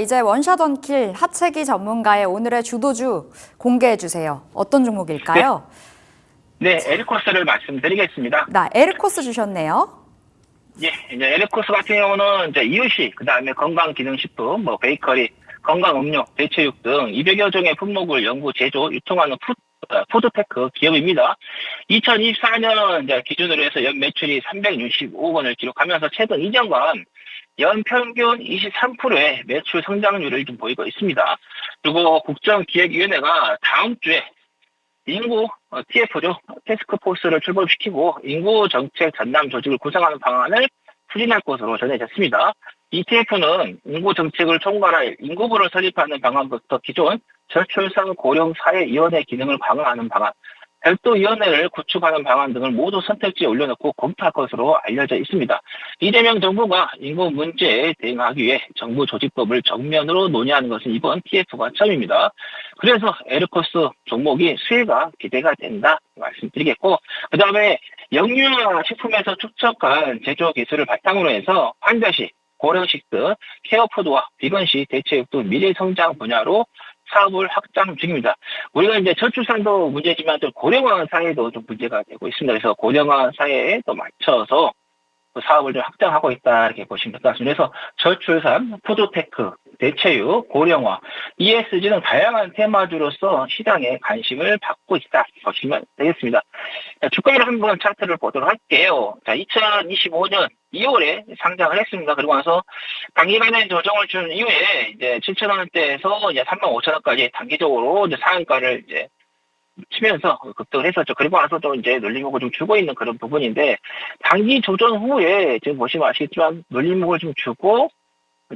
이제 원샷 원킬 하체기 전문가의 오늘의 주도주 공개해 주세요. 어떤 종목일까요? 네, 에르코스를 말씀드리겠습니다. 나 에르코스 주셨네요. 예, 이제 에르코스 같은 경우는 이제 이유식, 그 다음에 건강기능식품, 뭐 베이커리, 건강음료, 대체육 등 200여 종의 품목을 연구, 제조, 유통하는 푸, 어, 푸드테크 기업입니다. 2024년 이제 기준으로 해서 연 매출이 365억 원을 기록하면서 최근 2년간 연 평균 23%의 매출 성장률을 좀 보이고 있습니다. 그리고 국정기획위원회가 다음 주에 인구 어, TF죠 테스크포스를 출범시키고 인구 정책 전담 조직을 구성하는 방안을 추진할 것으로 전해졌습니다. 이 TF는 인구 정책을 총괄할 인구부를 설립하는 방안부터 기존 저출산 고령 사회위원회 기능을 강화하는 방안, 별도 위원회를 구축하는 방안 등을 모두 선택지에 올려놓고 검토할 것으로 알려져 있습니다. 이재명 정부가 인구 문제에 대응하기 위해 정부 조직법을 정면으로 논의하는 것은 이번 TF가 처음입니다. 그래서 에르코스 종목이 수혜가 기대가 된다 말씀드리겠고 그 다음에 영유아 식품에서 축적한 제조 기술을 바탕으로 해서 환자식, 고령식 등 케어푸드와 비건식 대체육 등 미래 성장 분야로 사업을 확장 중입니다. 우리가 이제 저출산도 문제지만 또 고령화 사회도 좀 문제가 되고 있습니다. 그래서 고령화 사회에 또 맞춰서 그 사업을 좀 확장하고 있다 이렇게 보시면 될 것 같습니다. 그래서 저출산, 푸드테크, 대체육, 고령화, ESG는 다양한 테마주로서 시장에 관심을 받고 있다 보시면 되겠습니다. 자, 주가를 한번 차트를 보도록 할게요. 자, 2025년 2월에 상장을 했습니다. 그리고 나서 단기간에 조정을 준 이후에 이제 7,000원대에서 이제 35,000원까지 단기적으로 이제 상한가를 이제 치면서 급등을 했었죠. 그리고 나서 또 이제 눌림목을 좀 주고 있는 그런 부분인데 단기 조정 후에 지금 보시면 아시겠지만 눌림목을 좀 주고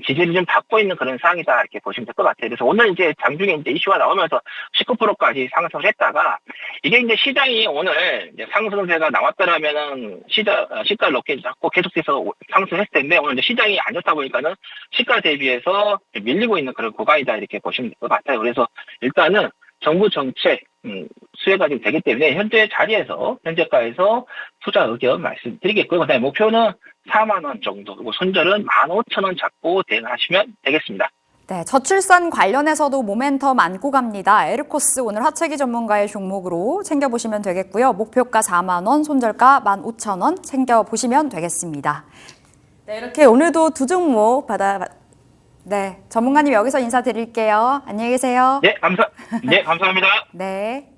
지지를 좀 받고 있는 그런 상황이다 이렇게 보시면 될 것 같아요. 그래서 오늘 이제 장중에 이제 이슈가 나오면서 19%까지 상승을 했다가 이게 이제 시장이 오늘 이제 상승세가 나왔더라면은 시자 어, 시가를 높게 잡고 계속해서 상승했을 텐데 오늘 이제 시장이 안 좋다 보니까는 시가 대비해서 밀리고 있는 그런 구간이다 이렇게 보시면 될 것 같아요. 그래서 일단은 정부 정책 음, 수혜가 좀 되기 때문에 현재 자리에서 현재가에서 투자 의견 말씀드리겠고요. 그다음에 목표는 4만 원 정도 그리고 손절은 15,000원 잡고 대응하시면 되겠습니다. 네, 저출산 관련해서도 모멘텀 안고 갑니다. 에르코스 오늘 하체기 전문가의 종목으로 챙겨보시면 되겠고요. 목표가 4만 원, 손절가 15,000원 챙겨보시면 되겠습니다. 네, 이렇게 오늘도 두 종목 받아 네, 전문가님 여기서 인사드릴게요. 안녕히 계세요. 네, 감사, 네, 감사합니다. 네.